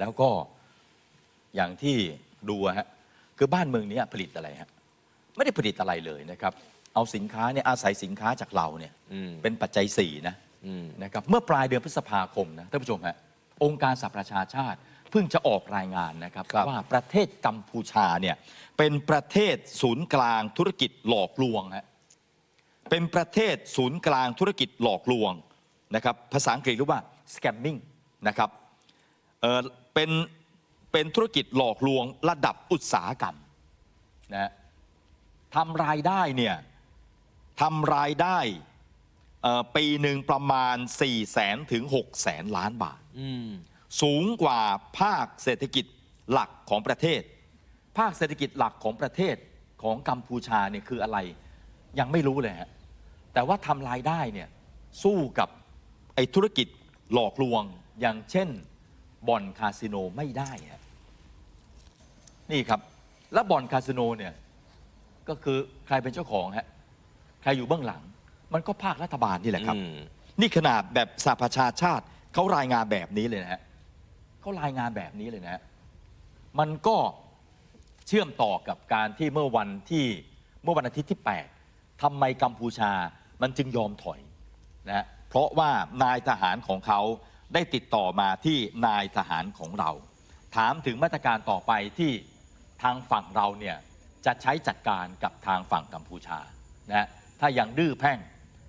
แล้วก็อย่างที่ดูอะฮะคือบ้านเมืองเนี้ผลิตอะไรฮะไม่ได้ผลิตอะไรเลยนะครับ เอาสินค้าเนี่ยอาศัยสินค้าจากเราเนี่ยอืมเป็นปัจจัยสี่นะอืมนะครับเมื่อปลายเดือนพฤษภาคมนะท่านผู้ชมฮะองค์การสหประชาชาติเพิ่งจะออกรายงานนะครับครับว่าประเทศกัมพูชาเนี่ยเป็นประเทศศูนย์กลางธุรกิจหลอกลวงฮะเป็นประเทศศูนย์กลางธุรกิจหลอกลวงนะครับภาษาอังกฤษเรียกว่า scamming นะครับ เออเป็นเป็นธุรกิจหลอกลวงระดับอุตสาหกรรมนะฮะทำรายได้เนี่ยทำรายได้เอ่อปีหนึ่งประมาณ 4 0 0แสนถึง6แสนล้านบาทอืมสูงกว่าภาคเศรษฐกิจหลักของประเทศ ภาคเศรษฐกิจหลักของประเทศของกัมพูชาเนี่ยคืออะไร ยังไม่รู้เลยฮะแต่ว่าทำรายได้เนี่ยสู้กับไอ้ธุรกิจหลอกลวงอย่างเช่น บ่อนคาสิโนไม่ได้ฮะนี่ครับ แล้วบ่อนคาสิโนเนี่ยก็คือใครเป็นเจ้าของฮะใครอยู่เบื้องหลัง มันก็ภาครัฐบาลนี่แหละครับ อืม นี่ขนาดแบบสหประชาชาติเขารายงานแบบนี้เลยนะฮะเขารายงานแบบนี้เลยนะฮะมันก็เชื่อมต่อกับการที่เมื่อวันที่เมื่อวันอาทิตย์ที่ 8ทำไมกัมพูชามันจึงยอมถอยนะฮะเพราะว่านายทหารของเขา ได้ติดต่อมาที่นายทหารของเรา ถามถึงมาตรการต่อไปที่ทางฝั่งเราเนี่ยจะใช้จัดการกับทางฝั่งกัมพูชานะฮะถ้ายังดื้อแพ่ง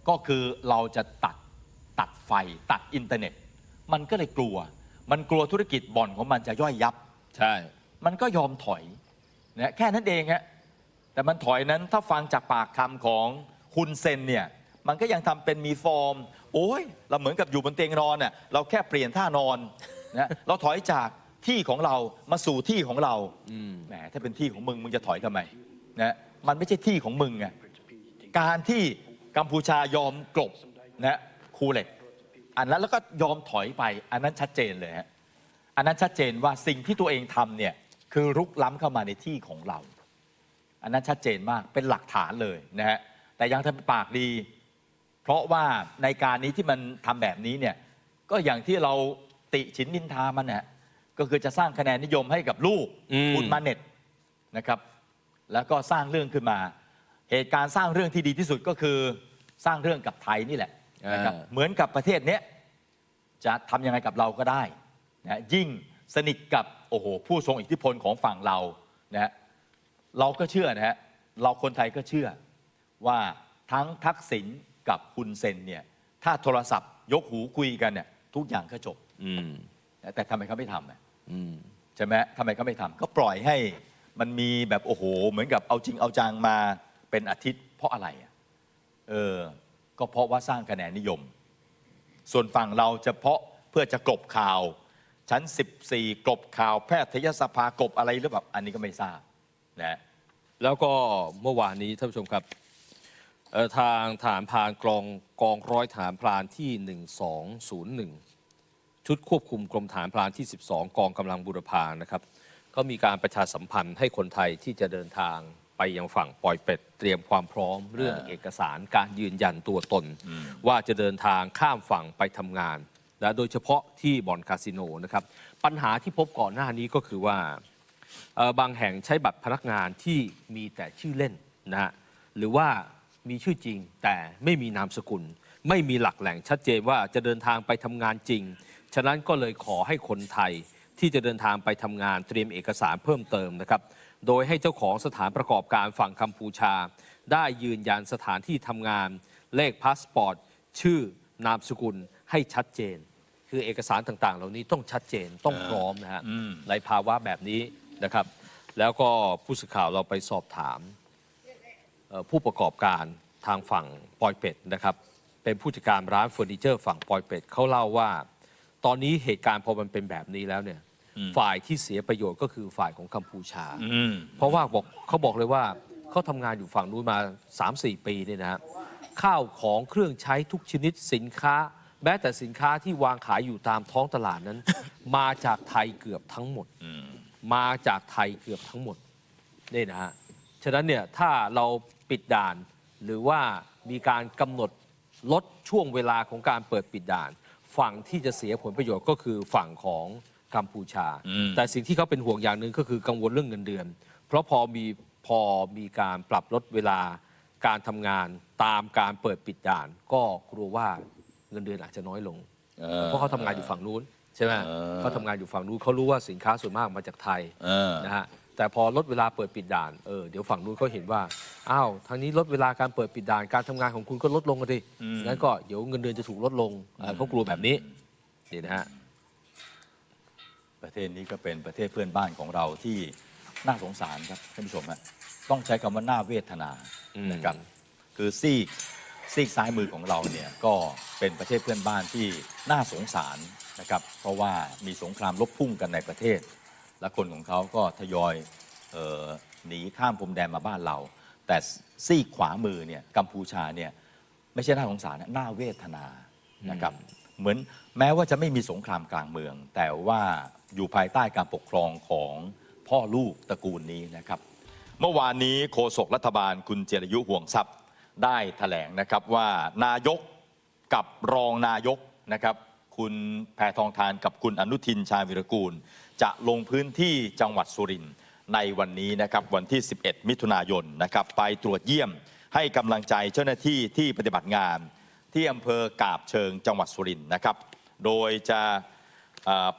ก็คือเราจะตัดตัดไฟตัดอินเทอร์เน็ต มันก็เลยกลัว มันกลัวธุรกิจบ่อนของมันจะย่อยยับ ใช่ มันก็ยอมถอยนะแค่นั้นเองฮะแต่มันถอยนั้นถ้าฟังจากปากคำของคุณเซนเนี่ย มันก็ยังทำเป็นมีฟอร์ม โอ้ย เราเหมือนกับอยู่บนเตียงนอนน่ะเราแค่เปลี่ยนท่านอนนะเราถอยจากที่ของเรามาสู่ที่ของเราอืมแหมถ้าเป็นที่ของมึงมึงจะถอยทำไมนะมันไม่ใช่ที่ของมึงไงการที่กัมพูชายอมกลบนะคูเหล็กอันนั้นแล้วก็ยอมถอยไป อันนั้นชัดเจนเลยฮะอันนั้นชัดเจนว่าสิ่งที่ตัวเองทำเนี่ยคือรุกล้ำเข้ามาในที่ของเรา อันนั้นชัดเจนมากเป็นหลักฐานเลยนะฮะแต่ยังทำปากดี เพราะว่าในการนี้ที่มันทำแบบนี้เนี่ยก็อย่างที่เราติฉินนินทามันนะฮะก็คือจะสร้างคะแนนนิยมให้กับลูกอืมคุณมาเน็ตนะครับ แล้วก็สร้างเรื่องขึ้นมา เหตุการณ์สร้างเรื่องที่ดีที่สุดก็คือสร้างเรื่องกับไทยนี่แหละนะครับอ่าเหมือนกับประเทศเนี้ยจะทำยังไงกับเราก็ได้นะยิ่งสนิทกับโอ้โหผู้ทรงอิทธิพลของฝั่งเรานะฮะเราก็เชื่อนะฮะเราคนไทยก็เชื่อว่าทั้งทักษิณ กับคุณเซนเนี่ยถ้าโทรศัพท์ยกหูคุยกันเนี่ยทุกอย่างก็จบ อืมนะแต่ทำไมเขาไม่ทำอะอืมใช่ไหมทำไมเขาไม่ทำก็ปล่อยให้มันมีแบบโอ้โห เหมือนกับเอาจริงเอาจังมาเป็นอาทิตย์ เพราะอะไรอะเออ ก็เพราะว่าสร้างคะแนนนิยม ส่วนฝั่งเราจะเพาะเพื่อจะกลบข่าว ชั้น 14 กลบข่าวแพทยสภากลบอะไรหรือเปล่าอันนี้ก็ไม่ทราบนะแล้วก็เมื่อวานนี้ท่านผู้ชมครับเอ่อ ทางฐานพรานกรองกองร้อยฐานพรานที่ 1201 ชุดควบคุมกรมฐานพรานที่ 12 กองกำลังบุรพานะครับก็มีการประชาสัมพันธ์ให้คนไทยที่จะเดินทางไปยังฝั่งปอยเป็ด เตรียมความพร้อมเรื่องอ่าเอกสารการยืนยันตัวตน ว่าจะเดินทางข้ามฝั่งไปทำงานและโดยเฉพาะที่บ่อนคาสิโนนะครับ ปัญหาที่พบก่อนหน้านี้ก็คือว่าเอ่อบางแห่งใช้บัตรพนักงานที่มีแต่ชื่อเล่นนะฮะหรือว่า มีชื่อจริง แต่ไม่มีนามสกุล ไม่มีหลักแหล่งชัดเจนว่าจะเดินทางไปทำงานจริง ฉะนั้นก็เลยขอให้คนไทยที่จะเดินทางไปทำงานเตรียมเอกสารเพิ่มเติมนะครับ โดยให้เจ้าของสถานประกอบการฝั่งกัมพูชา ได้ยืนยันสถานที่ทำงาน เลขพาสปอร์ต ชื่อนามสกุลให้ชัดเจน คือเอกสารต่างๆ เหล่านี้ต้องชัดเจนต้องพร้อมนะฮะอืมในภาวะแบบนี้นะครับ แล้วก็ผู้สื่อข่าวเราไปสอบถามเอ่อ ผู้ประกอบการทางฝั่งปอยเป็ดนะครับ เป็นผู้จัดการร้านเฟอร์นิเจอร์ฝั่งปอยเป็ดเขาเล่าว่า ตอนนี้เหตุการณ์พอมันเป็นแบบนี้แล้วเนี่ยอืมฝ่ายที่เสียประโยชน์ก็คือฝ่ายของกัมพูชาอืมเพราะว่าบอกเขาบอกเลยว่าเขาทำงานอยู่ฝั่งนู้นมา 3-4 ปีเนี่ยนะฮะข้าวของเครื่องใช้ทุกชนิดสินค้า แม้แต่สินค้าที่วางขายอยู่ตามท้องตลาดนั้น มาจากไทยเกือบทั้งหมดอืมมาจากไทยเกือบทั้งหมดนี่นะฮะ ฉะนั้นเนี่ยถ้าเราปิดด่าน หรือว่ามีการกำหนดลดช่วงเวลาของการเปิดปิดด่าน ฝั่งที่จะเสียผลประโยชน์ก็คือฝั่งของกัมพูชา อืม แต่สิ่งที่เขาเป็นห่วงอย่างหนึ่งก็คือกังวลเรื่องเงินเดือน เพราะพอมีพอมีการปรับลดเวลาการทำงานตามการเปิดปิดด่าน ก็กลัวว่าเงินเดือนอาจจะน้อยลงออ เพราะเขาทำงานอยู่ฝั่งนู้นใช่ไหมเออ เขาทำงานอยู่ฝั่งนู้นเขารู้ว่าสินค้าส่วนมากมาจากไทยเออ นะฮะ แต่พอลดเวลาเปิดปิดด่านเออเดี๋ยวฝั่งนู้นเขาเห็นว่าอ้าวทางนี้ลดเวลาการเปิดปิดด่านการทำงานของคุณก็ลดลงกันดิอืมงั้นก็เดี๋ยวเงินเดือนจะถูกลดลงอ่าเขากลัวแบบนี้นี่นะฮะ ประเทศนี้ก็เป็นประเทศเพื่อนบ้านของเราที่น่าสงสารครับท่านผู้ชมฮะต้องใช้คำว่าน่าเวทนาอืม นะครับคือซีกซีกซ้ายมือของเราเนี่ยก็เป็นประเทศเพื่อนบ้านที่น่าสงสารนะครับเพราะว่ามีสงครามลบพุ่งกันในประเทศ และคนของเขาก็ทยอยออหนีข้ามพรมแดนมาบ้านเรา แต่ซีกขวามือเนี่ยกัมพูชาเนี่ยไม่ใช่หน่าสงสารนะน่าเวทนานะครับเหมือนแม้ว่าจะไม่มีสงครามกลางเมือง แต่ว่าอยู่ภายใต้การปกครองของพ่อลูกตระกูลนี้นะครับ เมื่อวานนี้โฆษกรัฐบาลคุณเจรยุห่วงทรัพย์ได้แถลงนะครับว่านายกกับรองนายกนะครับ คุณแพทองทานกับคุณอนุทินชาญวิรกูล จะลงพื้นที่จังหวัดสุรินทร์ในวันนี้นะครับวันที่ 11 มิถุนายนนะครับไปตรวจเยี่ยมให้กำลังใจเจ้าหน้าที่ที่ปฏิบัติงาน ที่อำเภอกาบเชิงจังหวัดสุรินทร์นะครับ โดยจะ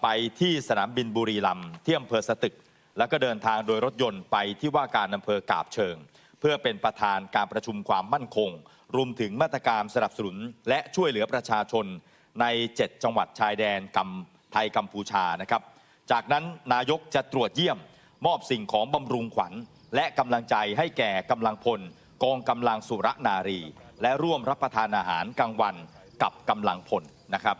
ไปที่สนามบินบุรีรัมย์ที่อำเภอสตึก แล้วก็เดินทางโดยรถยนต์ไปที่ว่าการอำเภอกาบเชิง เพื่อเป็นประธานการประชุมความมั่นคง รวมถึงมาตรการสนับสนุนและช่วยเหลือประชาชน ใน 7 จังหวัดชายแดนกัมไทยกัมพูชานะครับ จากนั้นนายกจะตรวจเยี่ยม มอบสิ่งของบำรุงขวัญ และกำลังใจให้แก่กำลังพล กองกำลังสุรนารี และร่วมรับประทานอาหารกลางวันกับกำลังพลนะครับ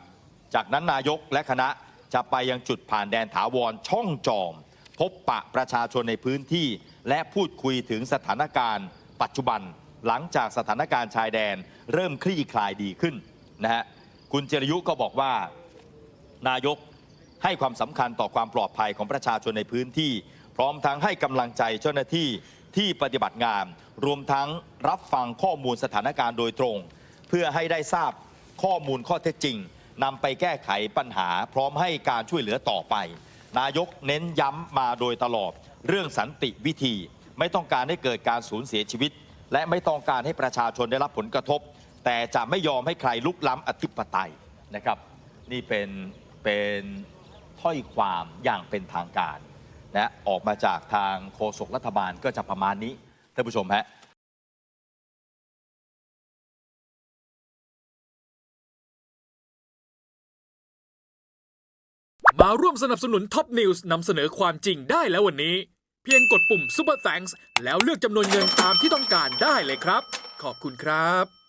จากนั้นนายกและคณะจะไปยังจุดผ่านแดนถาวรช่องจอม พบปะประชาชนในพื้นที่ และพูดคุยถึงสถานการณ์ ปัจจุบันหลังจากสถานการณ์ชายแดนเริ่มคลี่คลายดีขึ้นนะฮะ คุณเจรยุก็บอกว่า นายกให้ความสำคัญต่อความปลอดภัยของประชาชนในพื้นที่ พร้อมทั้งให้กำลังใจเจ้าหน้าที่ที่ปฏิบัติงาน รวมทั้งรับฟังข้อมูลสถานการณ์โดยตรง เพื่อให้ได้ทราบข้อมูลข้อเท็จจริงนำไปแก้ไขปัญหา พร้อมให้การช่วยเหลือต่อไป นายกเน้นย้ำมาโดยตลอด เรื่องสันติวิธี ไม่ต้องการให้เกิดการสูญเสียชีวิต และไม่ต้องการให้ประชาชนได้รับผลกระทบ แต่จะไม่ยอมให้ใครลุกล้ำอธิปไตยนะครับ นี่เป็นเป็นถ้อยความอย่างเป็นทางการนะออกมาจากทางโฆษกรัฐบาลก็จะประมาณนี้ท่านผู้ชมฮะมาร่วมสนับสนุนท็อปนิวส์นำเสนอความจริงได้แล้ววันนี้ เพียงกดปุ่ม Super Thanks แล้วเลือกจำนวนเงินตามที่ต้องการได้เลยครับ ขอบคุณครับ